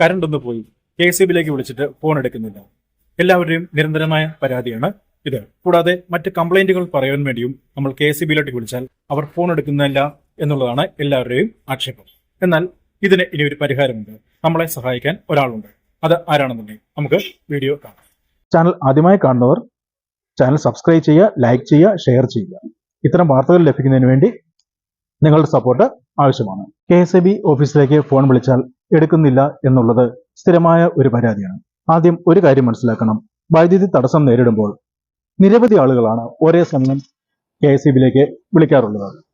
Current ഒന്ന് പോയി. K C ബിയിലേക്ക് വിളിച്ചിട്ട് ഫോൺ എടുക്കുന്നില്ല. എല്ലാവരുടെയും നിരന്തരമായ പരാതിയാണ് ഇത്. കൂടാതെ മറ്റ് കംപ്ലൈന്റുകൾ പറയാൻ വേണ്ടിയും നമ്മൾ കെ സി ബിയിലോട്ട് വിളിച്ചാൽ അവർ ഫോൺ എടുക്കുന്നില്ല എന്നുള്ളതാണ് എല്ലാവരുടെയും ആക്ഷേപം. എന്നാൽ ഇതിന് ഇനി ഒരു പരിഹാരമുണ്ട്. നമ്മളെ സഹായിക്കാൻ ഒരാളുണ്ട്. അത് ആരാണെന്നുണ്ടെങ്കിൽ നമുക്ക് വീഡിയോ കാണാം. ചാനൽ ആദ്യമായി കാണുന്നവർ ചാനൽ സബ്സ്ക്രൈബ് ചെയ്യുക ലൈക്ക് ചെയ്യുക ഷെയർ ചെയ്യുക. ഇത്തരം വാർത്തകൾ ലഭിക്കുന്നതിന് വേണ്ടി നിങ്ങളുടെ സപ്പോർട്ട് ആവശ്യമാണ്. കെ എസ് ഓഫീസിലേക്ക് ഫോൺ വിളിച്ചാൽ എടുക്കുന്നില്ല എന്നുള്ളത് സ്ഥിരമായ ഒരു പരാതിയാണ്. ആദ്യം ഒരു കാര്യം മനസ്സിലാക്കണം. വൈദ്യുതി തടസ്സം നേരിടുമ്പോൾ നിരവധി ആളുകളാണ് ഒരേ സമയം കെ എസ് ബിയിലേക്ക് വിളിക്കാറുള്ളത്.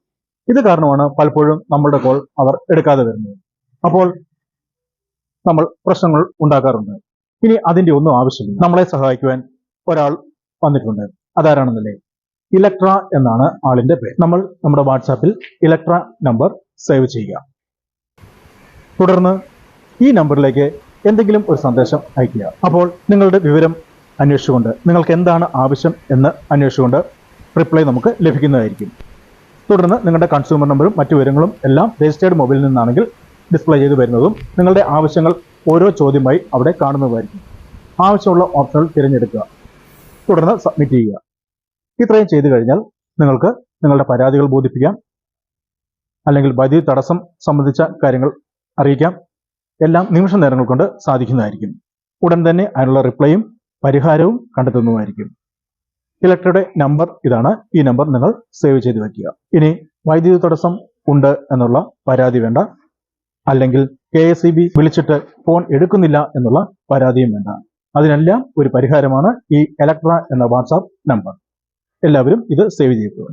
ഇത് കാരണമാണ് പലപ്പോഴും നമ്മളുടെ കോൾ അവർ എടുക്കാതെ വരുന്നത്. അപ്പോൾ നമ്മൾ പ്രശ്നങ്ങൾ ഉണ്ടാക്കാറുണ്ട്. ഇനി അതിന്റെ ഒന്നും ആവശ്യമില്ല. നമ്മളെ സഹായിക്കുവാൻ ഒരാൾ വന്നിട്ടുണ്ട്. അതാരാണെന്നല്ലേ? ഇലക്ട്ര എന്നാണ് ആളിന്റെ പേര്. നമ്മൾ നമ്മുടെ വാട്സാപ്പിൽ ഇലക്ട്ര നമ്പർ സേവ് ചെയ്യുക. തുടർന്ന് ഈ നമ്പറിലേക്ക് എന്തെങ്കിലും ഒരു സന്ദേശം അയക്കുക അപ്പോൾ നിങ്ങളുടെ വിവരം അന്വേഷിച്ചുകൊണ്ട് നിങ്ങൾക്ക് എന്താണ് ആവശ്യം എന്ന് അന്വേഷിച്ചുകൊണ്ട് റിപ്ലൈ നമുക്ക് ലഭിക്കുന്നതായിരിക്കും. തുടർന്ന് നിങ്ങളുടെ കൺസ്യൂമർ നമ്പറും മറ്റു വിവരങ്ങളും എല്ലാം രജിസ്റ്റേർഡ് മൊബൈലിൽ നിന്നാണെങ്കിൽ ഡിസ്പ്ലേ ചെയ്ത് വരുന്നതും നിങ്ങളുടെ ആവശ്യങ്ങൾ ഓരോ ചോദ്യമായി അവിടെ കാണുന്നതായിരിക്കും ആവശ്യമുള്ള ഓപ്ഷനുകൾ തിരഞ്ഞെടുക്കുക. തുടർന്ന് സബ്മിറ്റ് ചെയ്യുക. ഇത്രയും ചെയ്തു കഴിഞ്ഞാൽ നിങ്ങൾക്ക് നിങ്ങളുടെ പരാതികൾ ബോധിപ്പിക്കാം. അല്ലെങ്കിൽ വൈദ്യുതി തടസ്സം സംബന്ധിച്ച കാര്യങ്ങൾ അറിയിക്കാം. എല്ലാം നിമിഷ നേരങ്ങൾ കൊണ്ട് സാധിക്കുന്നതായിരിക്കും. ഉടൻ തന്നെ അതിനുള്ള റിപ്ലൈയും പരിഹാരവും കണ്ടെത്തുന്നതായിരിക്കും ഇലക്ട്രയുടെ നമ്പർ ഇതാണ്. ഈ നമ്പർ നിങ്ങൾ സേവ് ചെയ്ത് വയ്ക്കുക ഇനി വൈദ്യുതി തടസ്സം ഉണ്ട് എന്നുള്ള പരാതി വേണ്ട. അല്ലെങ്കിൽ കെ എസ് ഇ ബി വിളിച്ചിട്ട് ഫോൺ എടുക്കുന്നില്ല എന്നുള്ള പരാതിയും വേണ്ട. അതിനെല്ലാം ഒരു പരിഹാരമാണ് ഈ ഇലക്ട്ര എന്ന വാട്സാപ്പ് നമ്പർ എല്ലാവരും ഇത് സേവ് ചെയ്തു